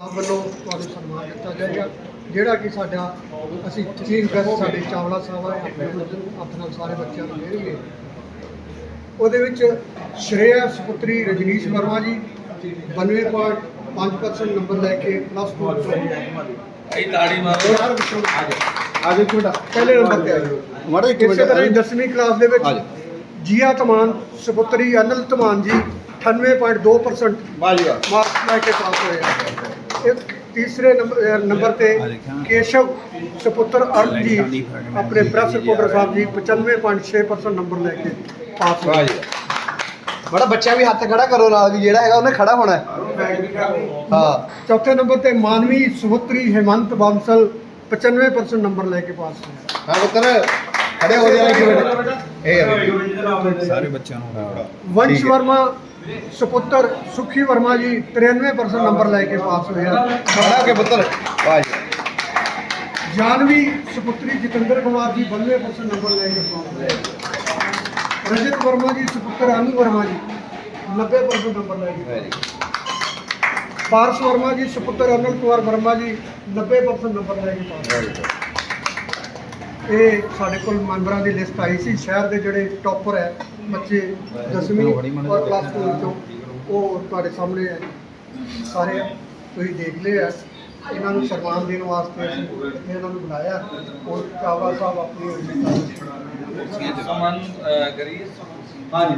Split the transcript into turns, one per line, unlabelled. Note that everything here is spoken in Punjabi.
ਆਪ ਵੱਲੋਂ ਤੁਹਾਨੂੰ ਸਨਮਾਨ ਦਿੱਤਾ ਜਾਏਗਾ ਜਿਹੜਾ ਕਿ ਸਾਡਾ ਅਸੀਂ ਚੀਫ ਗੈਸਟ ਸਾਡੇ ਚਾਵਲਾ ਸਾਹਿਬ ਆਏ ਆਪਣੇ ਨਾਲ ਸਾਰੇ ਬੱਚਿਆਂ ਨੂੰ ਦੇਣਗੇ ਉਹਦੇ ਵਿੱਚ ਸ਼੍ਰੇਆ ਸੁਪੁੱਤਰੀ ਰਜਨੀਸ਼ ਵਰਮਾ ਜੀ 92.5% ਨੰਬਰ ਲੈ ਕੇ ਪਲੱਸ 2 ਤੋਂ
ਇਹ ਤਾੜੀ ਮਾਰੋ।
ਆਜੋ ਛੋਟਾ
ਪਹਿਲੇ ਨੰਬਰ ਤੇ ਆਏ
ਮਾੜਾ ਇੱਕ
ਇਸੇ ਤਰ੍ਹਾਂ ਹੀ 10ਵੀਂ ਕਲਾਸ ਦੇ ਵਿੱਚ
ਆ।
ਜੀਆ ਤਮਾਨ ਸੁਪੁੱਤਰੀ ਅਨਲ ਤਮਾਨ ਜੀ 98.2%
ਬਾਜੀ ਵਾ
ਮਾਰਕਸ ਲੈ ਕੇ ਪਾਸ ਹੋਏ ਆ। ਤੀਸਰੇ ਨੰਬਰ ਤੇ ਕੇਸ਼ਵ ਸੁਪੁੱਤਰ ਅਰਜ ਜੀ ਆਪਣੇ press reporter Sahib ji 95.6% number ਲੈ ਕੇ ਪਾਸ ਹੋਏ।
ਬੜਾ ਬੱਚਾ ਵੀ ਹੱਥ ਖੜਾ ਕਰੋ ਨਾਲ ਵੀ ਜਿਹੜਾ ਹੈਗਾ ਉਹਨੇ ਖੜਾ ਹੋਣਾ ਹੈ। ਹਾਂ।
ਚੌਥੇ ਨੰਬਰ ਤੇ ਮਾਨਵੀ ਸੁਪੁੱਤਰੀ ਹਿਮੰਤ ਬਾਂਸਲ 95% ਨੰਬਰ ਲੈ ਕੇ ਪਾਸ ਹੋਏ
ਹਾਂ ਪੁੱਤਰ। ਖੜੇ ਹੋ ਜਾਣਾ ਇੱਕ ਮਿੰਟ। ਇਹ।
ਸਾਰੇ ਬੱਚਿਆਂ ਨੂੰ
ਵੰਸ਼। ਵਰਮਾ ਸੁਪੁੱਤਰ ਸੁਖੀ ਵਰਮਾ ਜੀ 93% ਨੰਬਰ ਲੈ ਕੇ ਪਾਸ ਹੋਏ ਆ।
ਖੜਾ ਕੇ ਪੁੱਤਰ। ਬਾਜੀ
ਜਾਨਵੀ ਸੁਪੁੱਤਰੀ ਜਤਿੰਦਰ ਕੁਮਾਰ ਜੀ 92% ਨੰਬਰ ਲੈ ਕੇ ਪਾਸ ਹੋਏ ਰਜਤ ਵਰਮਾ ਜੀ ਸੁਪੁੱਤਰ ਅਨੂ ਵਰਮਾ ਜੀ 90% ਨੰਬਰ ਲੈ ਕੇ
ਵੈਰੀ
ਪਾਰਸ ਵਰਮਾ ਜੀ ਸੁਪੁੱਤਰ ਅਨਲ ਕੁਮਾਰ ਵਰਮਾ ਜੀ 90% ਨੰਬਰ ਲੈ ਕੇ ਪਾਸ ਹੋਏ ਇਹ ਸਾਡੇ ਕੋਲ ਮੈਂਬਰਾਂ ਦੀ ਲਿਸਟ ਆਈ ਸੀ। ਸ਼ਹਿਰ ਦੇ ਜਿਹੜੇ ਟੌਪਰ ਹੈ ਬੱਚੇ 10ਵੀਂ ਔਰ ਪਲੱਸ 2 ਤੋਂ ਉਹ ਤੁਹਾਡੇ ਸਾਹਮਣੇ ਹੈ। ਸਾਰੇ ਤੁਸੀਂ ਦੇਖ ਲਏ ਆ। ਇਹਨਾਂ ਨੂੰ ਸਨਮਾਨ ਦੇਣ ਵਾਸਤੇ ਅਸੀਂ ਇੱਥੇ ਇਹਨਾਂ ਨੂੰ ਬੁਲਾਇਆ। ਔਰ ਚਾਵਲਾ ਸਾਹਿਬ ਆਪਣੀ
ਸਮਨ ਕਰੀਏ।
ਹਾਂਜੀ।